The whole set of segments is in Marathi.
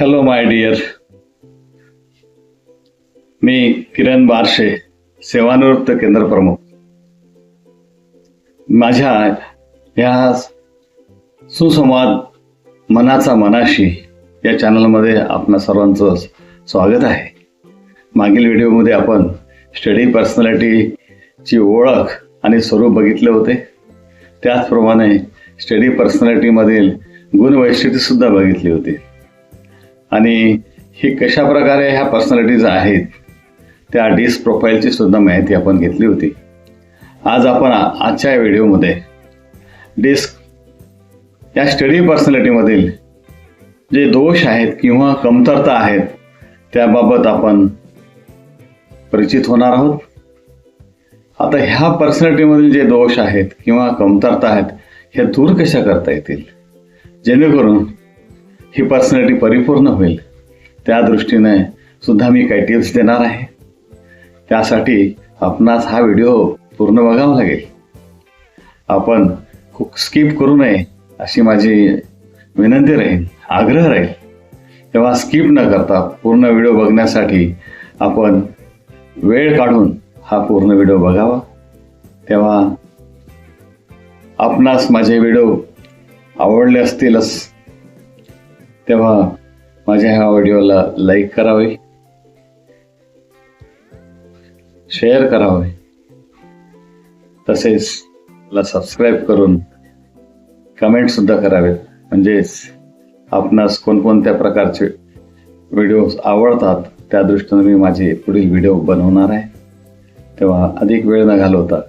हॅलो माय डिअर मी किरण बारशे सेवानिवृत्त केंद्र प्रमुख. माझ्या ह्या सुसंवाद मनाचा मनाशी या चॅनलमध्ये आपणा सर्वांचं स्वागत आहे. मागील व्हिडिओमध्ये आपण स्टडी पर्सनॅलिटीची ओळख आणि स्वरूप बघितले होते. त्याचप्रमाणे स्टडी पर्सनॅलिटीमधील गुणवैशिष्ट्ये बघितली होती. आणि ही कशा प्रकारे ह्या पर्सनॅलिटीज आहेत त्या डिस्क प्रोफाईलची सुद्धा माहिती आपण घेतली होती. आज आपण आजच्या व्हिडिओमध्ये डिस्क या स्टडी पर्सनॅलिटीमधील जे दोष आहेत किंवा कमतरता आहेत त्याबाबत आपण परिचित होणार आहोत. आता ह्या पर्सनॅलिटीमधील जे दोष आहेत किंवा कमतरता आहेत हे दूर कशा करता येतील? जेणेकरून ही पर्सनॅलिटी परिपूर्ण होईल. त्या दृष्टीने सुद्धा मी काही टिप्स देणार आहे. त्यासाठी आपणास हा व्हिडिओ पूर्ण बघावा लागेल. आपण खूप स्किप करू नये अशी माझी विनंती राहील आग्रह राहील. तेव्हा स्किप न करता पूर्ण व्हिडिओ बघण्यासाठी आपण वेळ काढून हा पूर्ण व्हिडिओ बघावा. तेव्हा आपणास माझे व्हिडिओ आवडले असतीलच तेव्हा माझ्या ह्या व्हिडिओला लाईक करावे. शेअर करावे. तसेच ला सबस्क्राईब करून कमेंट सुद्धा करावेत म्हणजेच आपणास कोणकोणत्या प्रकारचे व्हिडिओ आवडतात त्या दृष्टीने मी माझे पुढील व्हिडिओ बनवणार आहे. तेव्हा अधिक वेळ न घालवता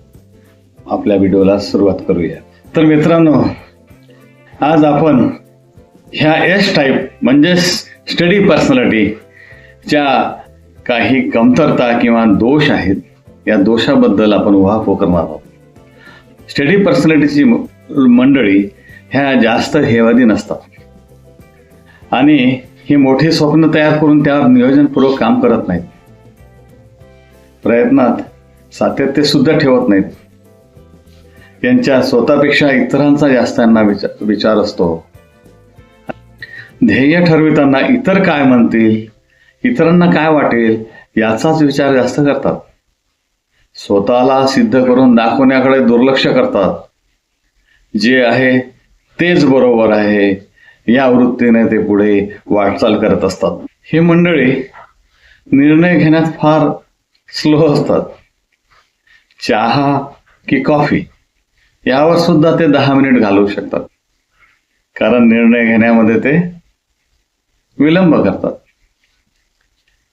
आपल्या व्हिडिओला सुरुवात करूया. तर मित्रांनो आज आपण ह्या एस टाईप म्हणजेच स्टडी पर्सनॅलिटीच्या काही कमतरता किंवा दोष आहेत या दोषाबद्दल आपण उहापोह करणार आहोत. स्टडी पर्सनॅलिटीची मंडळी ह्या जास्त हेवादी नसतात. आणि ही मोठी स्वप्न तयार करून त्यावर नियोजनपूर्वक काम करत नाहीत. प्रयत्नात सातत्य सुद्धा ठेवत नाहीत. त्यांच्या स्वतःपेक्षा इतरांचा जास्त त्यांना विचार विचार असतो. ध्येय ठरविताना इतर काय म्हणतील इतरांना काय वाटेल याचाच विचार जास्त करतात. स्वतःला सिद्ध करून दाखवण्याकडे दुर्लक्ष करतात. जे आहे तेच बरोबर आहे. या वृत्तीने ते पुढे वाटचाल करत असतात. ही मंडळी निर्णय घेण्यात फार स्लो असतात. चहा की कॉफी यावर सुद्धा ते दहा मिनिट घालवू शकतात. कारण निर्णय घेण्यामध्ये ते विलंब करतात.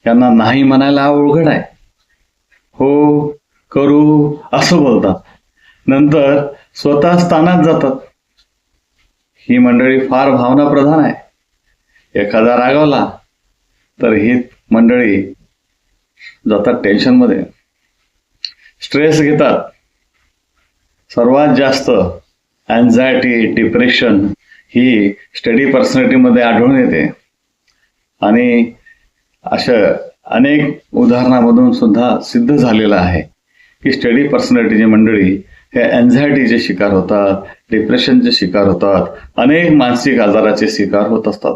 त्यांना नाही म्हणायला अवघड आहे. हो करू असं बोलतात. नंतर स्वतः स्थानात जातात. ही मंडळी फार भावना प्रधान आहे. एखादा रागावला तर ही मंडळी जातात टेन्शनमध्ये. स्ट्रेस घेतात. सर्वात जास्त अँझायटी डिप्रेशन ही स्टडी पर्सनॅलिटीमध्ये आढळून येते. आणि अशा अनेक उदाहरणामधून सुद्धा सिद्ध झालेलं आहे की स्टडी पर्सनॅलिटीची मंडळी हे अँझायटीचे शिकार होतात डिप्रेशनचे शिकार होतात अनेक मानसिक आजाराचे शिकार होत असतात.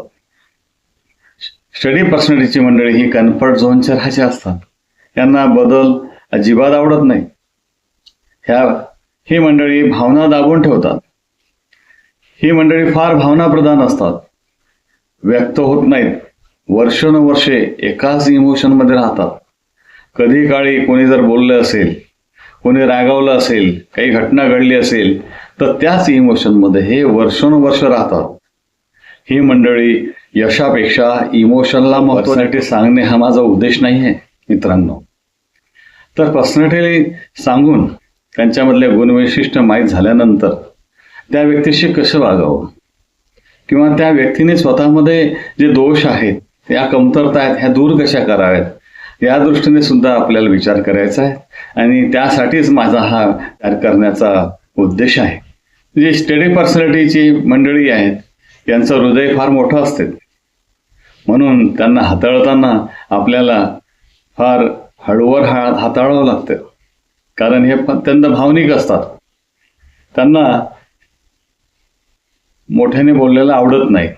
स्टडी पर्सनॅलिटीची मंडळी ही कम्फर्ट झोनच्या राहायच्या असतात. यांना बदल अजिबात आवडत नाही. ह्या ही मंडळी भावना दाबून ठेवतात. ही मंडळी फार भावनाप्रधान असतात. व्यक्त होत नाहीत. वर्षानुवर्षे एकाच इमोशनमध्ये राहतात. कधी काळी कोणी जर बोललं असेल कोणी रागावलं असेल काही घटना घडली असेल तर त्याच इमोशनमध्ये हे वर्षानुवर्ष राहतात. ही मंडळी यशापेक्षा इमोशनला महत्वासाठी सांगणे हा माझा उद्देश नाही आहे मित्रांनो. तर पर्सनॅलिटी सांगून त्यांच्यामधले गुणवैशिष्ट्य माहीत झाल्यानंतर त्या व्यक्तीशी कसं वागावं? किंवा त्या व्यक्तीने स्वतःमध्ये जे दोष आहेत या कमतरता आहेत ह्या दूर कशा कराव्यात? या दृष्टीने सुद्धा आपल्याला विचार करायचा आहे. आणि त्यासाठीच माझा हा कार्य करण्याचा उद्देश आहे. जे स्टडी पर्सनॅलिटीची मंडळी आहेत यांचं हृदय फार मोठं असते. म्हणून त्यांना हाताळताना आपल्याला फार हळूवर हा हाताळावं लागतं. कारण हे अत्यंत भावनिक असतात. त्यांना मोठ्याने बोललेलं आवडत नाही.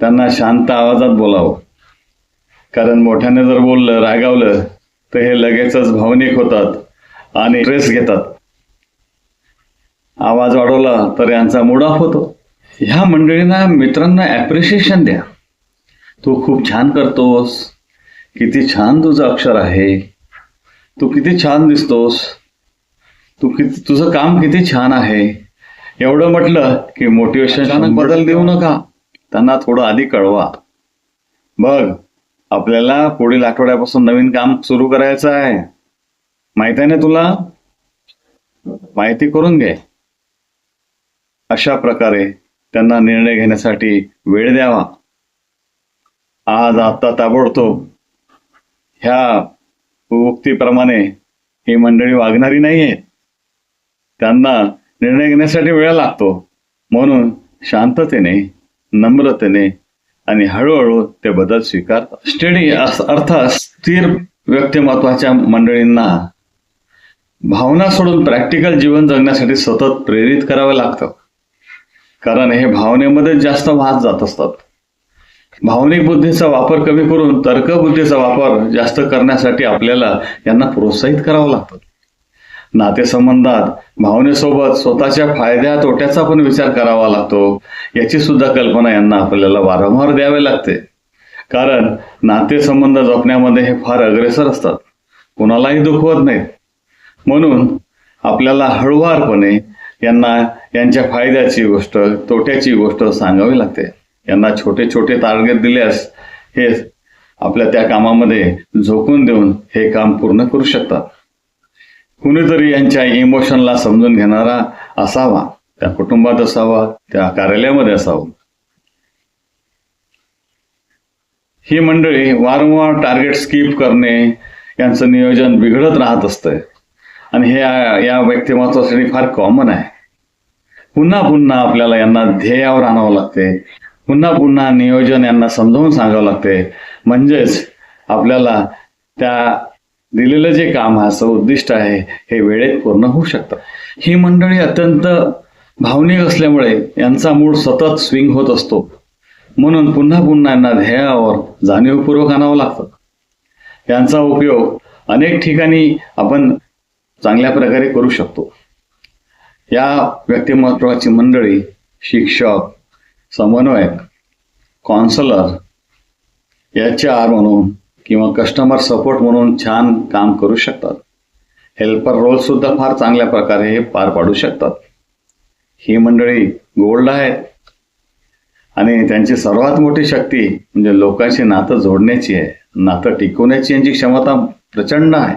त्यांना शांत आवाजात बोलावं. कारण मोठ्याने जर बोललं रागावलं तर हे लगेचच भावनिक होतात आणि स्ट्रेस घेतात. आवाज वाढवला तर यांचा मूड ऑफ होतो. ह्या मंडळींना मित्रांना ॲप्रिशिएशन द्या. तू खूप छान करतोस. किती छान तुझं अक्षर आहे. तू किती छान दिसतोस. तू किती तुझं काम किती छान आहे. एवढं म्हटलं की मोटिवेशन बदल देऊ नका. त्यांना थोडं आधी कळवा. बघ आपल्याला पुढील आठवड्यापासून नवीन काम सुरू करायचं आहे. माहीत आहे ना तुला? माहिती करून घे. अशा प्रकारे त्यांना निर्णय घेण्यासाठी वेळ द्यावा. आज आता ताबडतोब. ह्या उक्तीप्रमाणे ही मंडळी वागणारी नाही आहेत त्यांना निर्णय घेण्यासाठी वेळ लागतो. म्हणून शांततेने नम्रतेने आणि हळूहळू ते बदल स्वीकारतात. स्टडी अर्थात स्थिर व्यक्तिमत्वाच्या मंडळींना भावना सोडून प्रॅक्टिकल जीवन जगण्यासाठी सतत प्रेरित करावं लागतं. कारण हे भावनेमध्ये जास्त वाद जात असतात. भावनिक बुद्धीचा वापर कमी करून तर्कबुद्धीचा वापर जास्त करण्यासाठी आपल्याला यांना प्रोत्साहित करावं लागतं. नातेसंबंधात भावनेसोबत स्वतःच्या फायद्या तोट्याचा पण विचार करावा लागतो. याची सुद्धा कल्पना यांना आपल्याला वारंवार द्यावी लागते. कारण नातेसंबंध जपण्यामध्ये हे फार अग्रेसर असतात. कुणालाही दुखवत नाहीत. म्हणून आपल्याला हळुवारपणे यांना यांच्या फायद्याची गोष्ट तोट्याची गोष्ट सांगावी लागते. यांना छोटे छोटे टार्गेट दिल्यास हे आपल्या त्या कामामध्ये झोकून देऊन हे काम पूर्ण करू शकतात. कुणीतरी यांच्या इमोशनला समजून घेणारा असावा त्या कुटुंबात असावा त्या कार्यालयामध्ये असावं. ही मंडळी वारंवार टार्गेट स्किप करणे यांचं नियोजन बिघडत राहत असतंय. आणि हे या- या व्यक्तिमत्वासाठी फार कॉमन आहे. पुन्हा पुन्हा आपल्याला यांना ध्येयावर आणावं लागते. पुन्हा पुन्हा नियोजन यांना समजावून सांगावं लागते. म्हणजेच आपल्याला त्या दिलेलं जे काम असं उद्दिष्ट आहे हे वेळेत पूर्ण होऊ शकतं. ही मंडळी अत्यंत भावनिक असल्यामुळे यांचा मूड सतत स्विंग होत असतो. म्हणून पुन्हा पुन्हा यांना ध्येयावर जाणीवपूर्वक आणावं लागतं. यांचा उपयोग अनेक ठिकाणी आपण चांगल्या प्रकारे करू शकतो. या व्यक्तिमत्वाची मंडळी शिक्षक समन्वयक कॉन्सलर एच आर म्हणून किंवा कस्टमर सपोर्ट म्हणून छान काम करू शकतात. हेल्पर रोल सुद्धा फार चांगल्या प्रकारे हे पार पाडू शकतात. ही मंडळी गोल्ड आहेत. आणि त्यांची सर्वात मोठी शक्ती म्हणजे लोकांशी नातं जोडण्याची आहे. नातं टिकवण्याची यांची क्षमता प्रचंड आहे.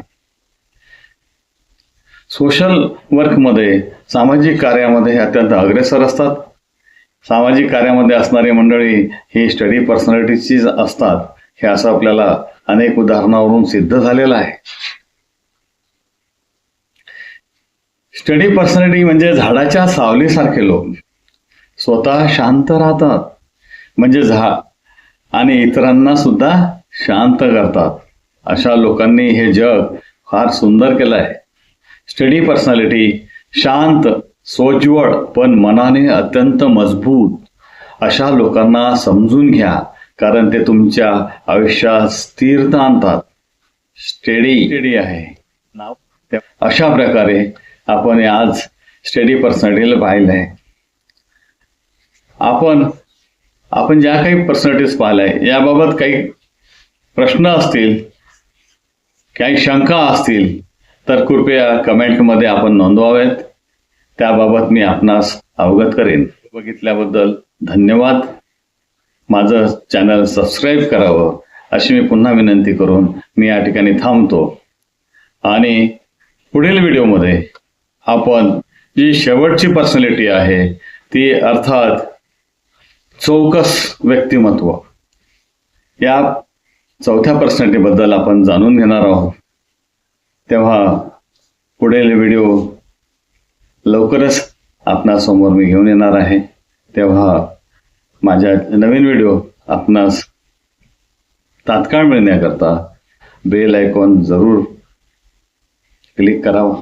सोशल वर्कमध्ये सामाजिक कार्यामध्ये हे अत्यंत अग्रेसर असतात. सामाजिक कार्यामध्ये असणारी मंडळी ही स्टडी पर्सनॅलिटीचीच असतात. हे असं आपल्याला अनेक उदाहरणावरून सिद्ध झालेलं आहे. स्टडी पर्सनॅलिटी म्हणजे झाडाच्या सावलीसारखे लोक. स्वतः शांत राहतात. म्हणजे झा आणि इतरांना सुद्धा शांत करतात. अशा लोकांनी हे जग फार सुंदर केलं आहे. स्टडी पर्सनॅलिटी शांत सोज्वळ पण मनाने अत्यंत मजबूत. अशा लोकांना समजून घ्या. कारण ते तुमच्या आयुष्यात स्थिरता आणतात स्टेडी. स्टेडी आहे. नाव अशा प्रकारे आपण आज स्टडी पर्सनॅलिटीला पाहिलंय आपण आपण ज्या काही पर्सनॅलिटीज पाहिल्या याबाबत काही प्रश्न असतील काही शंका असतील तर कृपया कमेंटमध्ये आपण नोंदवावेत. त्याबाबत मी आपणास अवगत करेन. बघितल्याबद्दल धन्यवाद. माझं चॅनल सबस्क्राईब करावं अशी मी पुन्हा विनंती करून मी या ठिकाणी थांबतो. आणि पुढील व्हिडिओमध्ये आपण जी शेवटची पर्सनॅलिटी आहे ती अर्थात चौकस व्यक्तिमत्व. या चौथ्या पर्सनॅलिटीबद्दल आपण जाणून घेणार आहोत. तेव्हा पुढील व्हिडिओ लवकरच आपणासमोर मी घेऊन येणार आहे. तेव्हा माझ्या नवीन व्हिडिओ आपणास तात्काळ मिळण्याकरता बेल आयकॉन जरूर क्लिक करावा.